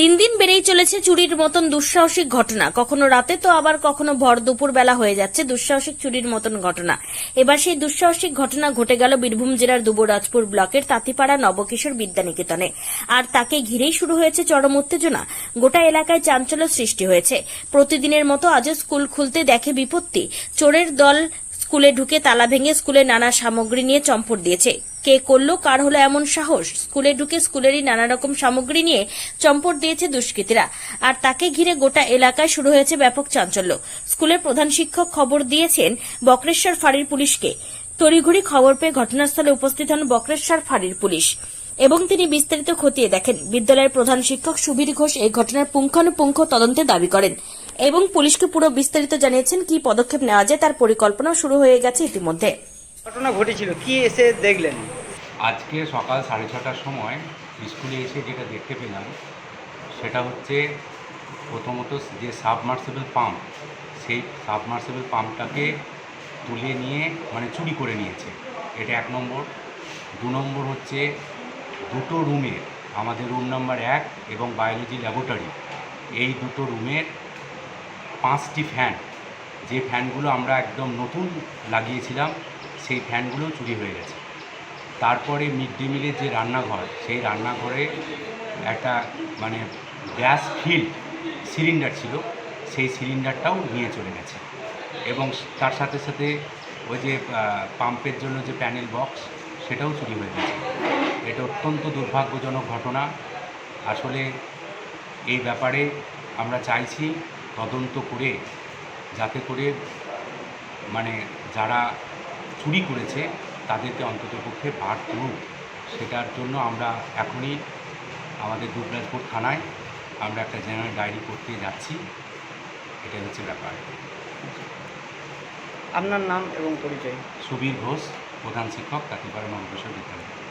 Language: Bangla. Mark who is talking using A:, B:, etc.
A: দিন দিন বেড়েই চলেছে চুরির মতন দুঃসাহসিক ঘটনা। কখনো রাতে তো আবার কখনো ভর দুপুর বেলা হয়ে যাচ্ছে দুঃসাহসিক চুরির মতন ঘটনা। এবার সেই দুঃসাহসিক ঘটনা ঘটে গেল বীরভূম জেলার দুবরাজপুর ব্লকের তাঁতিপাড়া নবকিশোর বিদ্যানিকেতনে। আর তাকে ঘিরেই শুরু হয়েছে চরম উত্তেজনা। গোটা এলাকায় চাঞ্চল্য সৃষ্টি হয়েছে। প্রতিদিনের মতো আজও স্কুল খুলতে দেখে বিপত্তি। চোরের দল স্কুলে ঢুকে তালা ভেঙে স্কুলে নানা সামগ্রী নিয়ে চম্পট দিয়েছে। কে করল, কার হলো এমন সাহস? স্কুলে ঢুকে স্কুলেরই নানা রকম সামগ্রী নিয়ে চম্পট দিয়েছে দুষ্কৃতীরা। আর তাকে ঘিরে গোটা এলাকায় শুরু হয়েছে ব্যাপক চাঞ্চল্য। স্কুলের প্রধান শিক্ষক খবর দিয়েছেন বক্রেশ্বর ফাঁড়ির পুলিশকে। তড়িঘড়ি খবর পেয়ে ঘটনাস্থলে উপস্থিত হন বক্রেশ্বর ফাঁড়ির পুলিশ। এবং তিনি বিস্তারিত খতিয়ে দেখেন। বিদ্যালয়ের প্রধান শিক্ষক সুবীর ঘোষ এই ঘটনার পুঙ্খানুপুঙ্খ তদন্তে দাবি করেন। এবং পুলিশকে পুরো বিস্তারিত জানিয়েছেন কি পদক্ষেপ নেওয়া যায় তার পরিকল্পনা শুরু হয়ে গেছে ইতিমধ্যে।
B: ঘটনা ঘটেছিল কি এসে দেখলেন?
C: আজকে সকাল সাড়ে ছটার সময় স্কুলে এসে যেটা দেখতে পেলাম সেটা হচ্ছে প্রথমত যে সাবমার্সিবল পাম্প সেই সাবমার্সিবল পাম্পটাকে তুলে নিয়ে মানে চুরি করে নিয়েছে। এটা এক নম্বর। দু নম্বর হচ্ছে দুটো রুমের আমাদের রুম নাম্বার এক এবং বায়োলজি ল্যাবরেটরি এই দুটো রুমের পাঁচটি ফ্যান। যে ফ্যানগুলো আমরা একদম নতুন লাগিয়েছিলাম, সেই ফ্যানগুলো চুরি হয়ে গেছে। তারপরে মিড ডে মিলের যে রান্নাঘর, সেই রান্নাঘরে একটা মানে গ্যাস ফিল্ড সিলিন্ডার ছিল, সেই সিলিন্ডারটাও নিয়ে চলে গেছে। এবং তার সাথে সাথে ওই যে পাম্পের জন্য যে প্যানেল বক্স, সেটাও চুরি হয়ে গেছে। এটা অত্যন্ত দুর্ভাগ্যজনক ঘটনা। আসলে এই ব্যাপারে আমরা চাইছি তদন্ত করে যাতে করে মানে যারা চুরি করেছে তাদেরকে অন্ততপক্ষে বার করুক। সেটার জন্য আমরা এখনই আমাদের দুবরাজপুর থানায় আমরা একটা জেনারেল ডায়েরি করতে যাচ্ছি। এটা হচ্ছে ব্যাপার।
B: আপনার নাম এবং পরিচয়?
C: সুবীর ঘোষ প্রধান শিক্ষক তাঁতিপাড়া নবকিশোর বিদ্যালয়।